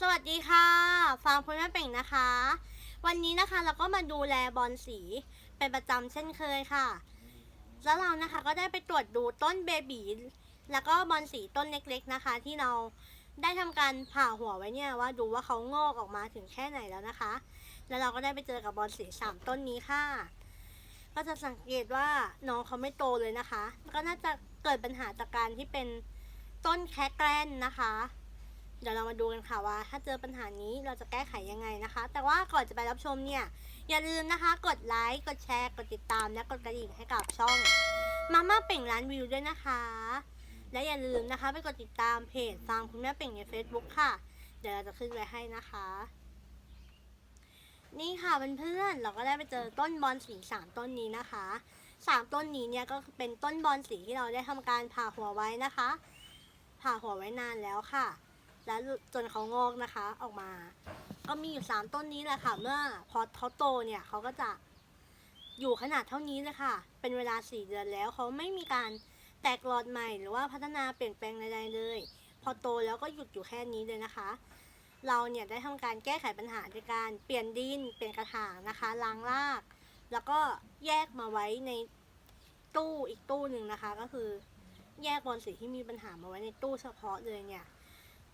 สวัสดีค่ะฟางคุณแม่เป่งนะคะ วันนี้นะคะเราก็มาดูแลบอลสีเป็นประจำเช่นเคยค่ะ แล้วเรานะคะก็ได้ไปตรวจดูต้นเบบีแล้วก็บอลสีต้นเล็กๆนะคะ ที่เราได้ทำการผ่าหัวไว้เนี่ยว่าดูว่าเขางอกออกมาถึงแค่ไหนแล้วนะคะ แล้วเราก็ได้ไปเจอกับบอลสีสามต้นนี้ค่ะ ก็จะสังเกตว่าน้องเขาไม่โตเลยนะคะ ก็น่าจะเกิดปัญหาจากการที่เป็นต้นแคแกรนนะคะ เดี๋ยวเรามาดูกันค่ะว่า ถ้าเจอปัญหานี้เราจะแก้ไขยังไงนะคะ แต่ว่าก่อนจะไปรับชมเนี่ย อย่าลืมนะคะ กดไลค์กดแชร์กดติดตามและกดกระดิ่งให้กับช่องมาม่าเป่งร้านวิวด้วยนะคะ และอย่าลืมนะคะไปกดติดตามเพจฟังคุณแม่เป่งใน Facebook ค่ะ เดี๋ยวเราจะขึ้นไว้ให้นะคะ นี่ค่ะเพื่อนๆเราก็ได้ไปเจอต้นบอลสีสามต้นนี้นะคะสามต้นนี้เนี่ยก็เป็นต้นบอลสีที่เราได้ทำการผ่าหัวไว้นะคะ ผ่าหัวไว้นานแล้วค่ะ แล้วจนเขางอกนะคะออกมา ก็มีอยู่สามต้นนี้แหละค่ะ เมื่อพอเขาโตเนี่ยเขาก็จะอยู่ขนาดเท่านี้เลยค่ะ เป็นเวลาสี่เดือนแล้วเขาไม่มีการแตกหลอดใหม่หรือว่าพัฒนาเปลี่ยนแปลงใดๆเลย พอโตแล้วก็หยุดอยู่แค่นี้เลยนะคะ เราเนี่ยได้ทำการแก้ไขปัญหาด้วยการเปลี่ยนดิน เปลี่ยนกระถางนะคะล้างราก แล้วก็แยกมาไว้ในตู้อีกตู้หนึ่งนะคะ ก็คือแยกบอลสีที่มีปัญหามาไว้ในตู้เฉพาะเลยเนี่ย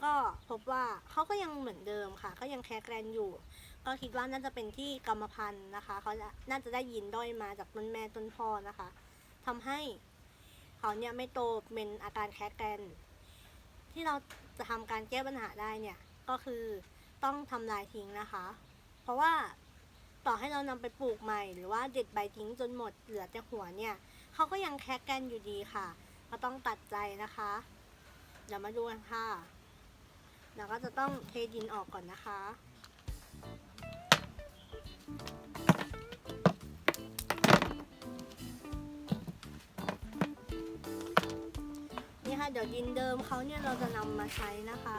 ก็พบว่าเขาก็ยังเหมือนเดิมค่ะ ก็ยังแคร์แกรนอยู่ ก็คิดว่าน่าจะเป็นที่กรรมพันธุ์นะคะเขาจะน่าจะได้ยินด้อยมาจากต้นแม่ต้นพ่อนะคะทำให้เขาเนี่ยไม่โตเป็นอาการแคร์แกรนที่เราจะทำการแก้ปัญหาได้เนี่ยก็คือต้องทำลายทิ้งนะคะ เพราะว่าต่อให้เรานำไปปลูกใหม่ หรือว่าเด็ดใบทิ้งจนหมดเหลือแต่หัวเนี่ยเขาก็ยังแคร์แกรนอยู่ดีค่ะ ก็ต้องตัดใจนะคะเดี๋ยวมาดูกันค่ะ เราก็จะต้องเทดินออกก่อนนะคะ นี่ค่ะ เดี๋ยวดินเดิมเขาเนี่ยเราจะนำมาใช้นะคะ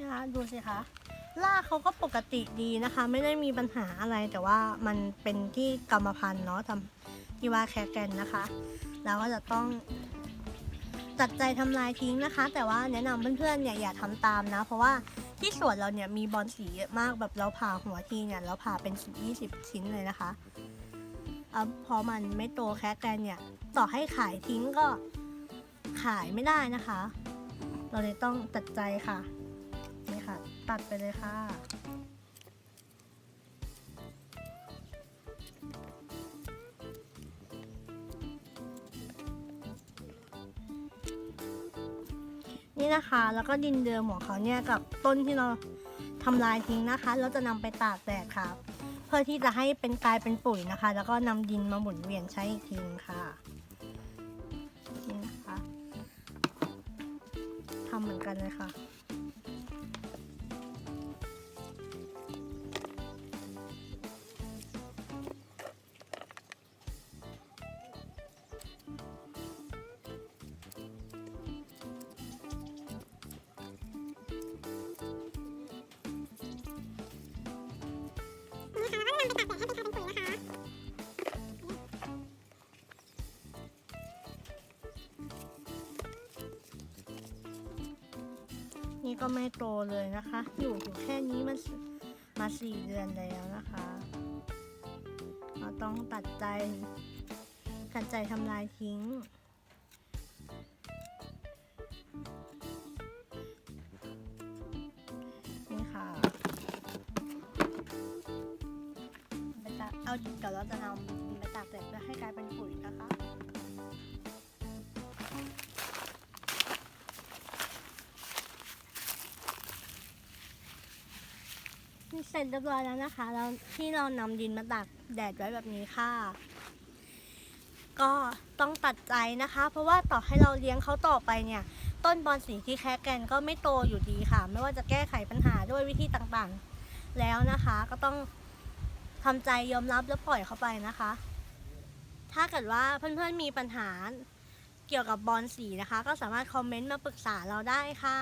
นะคะดูสิคะรากเขาก็ปกติดีนะคะ ไม่ได้มีปัญหาอะไรแต่ว่ามันเป็นที่กรรมพันธุ์เนาะทำที่ว่าแคแกนนะคะ เราก็จะต้อง ตัดใจทำลายทิ้งนะคะ แต่ว่าแนะนำเพื่อนๆเนี่ยอย่าทำตามนะ เพราะว่าที่สวนเราเนี่ยมีบอลสีเยอะมากแบบเราผ่าหัวทีเนี่ยเราผ่าเป็นสิบยี่สิบชิ้นเลยนะคะเอาพอมันไม่โตแค่แกนเนี่ย ต่อให้ขายทิ้งก็ขายไม่ได้นะคะ เราเลยต้องตัดใจค่ะนี่ค่ะ ตัดไปเลยค่ะ นี่นะคะ แล้วก็ดินเดิมของเขาเนี่ยกับต้นที่เราทำลายทิ้งนะคะ เราจะนำไปตากแดดค่ะ เพื่อที่จะให้เป็นกลายเป็นปุ๋ยนะคะ แล้วก็นำดินมาหมุนเวียนใช้อีกทีนึงค่ะนี่นะคะทำเหมือนกันเลยค่ะ ก็ไม่โตเลยนะคะ อยู่อยู่แค่นี้มันมาสี่เดือนแล้วนะคะเราต้องตัดใจตัดใจทำลายทิ้ง นี่ค่ะเอาเดี๋ยวเราจะนำ สร็จเรียบร้อยแล้วนะคะแล้วที่เรานำดินมาตากแดดไว้แบบนี้ค่ะ ก็ต้องตัดใจนะคะ เพราะว่าต่อให้เราเลี้ยงเขาต่อไปเนี่ย ต้นบอลสีที่แคะแกนก็ไม่โตอยู่ดีค่ะ ไม่ว่าจะแก้ไขปัญหาด้วยวิธีต่างๆ แล้วนะคะ ก็ต้องทำใจยอมรับแล้วปล่อยเขาไปนะคะ ถ้าเกิดว่าเพื่อนๆมีปัญหาเกี่ยวกับบอลสีนะคะ ก็สามารถคอมเมนต์มาปรึกษาเราได้ค่ะ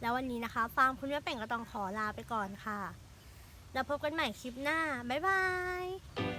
แล้ววันนี้นะคะฟาร์มคุณแม่เป่งก็ต้องขอลาไปก่อนค่ะ แล้วพบกันใหม่คลิปหน้า บ๊ายบาย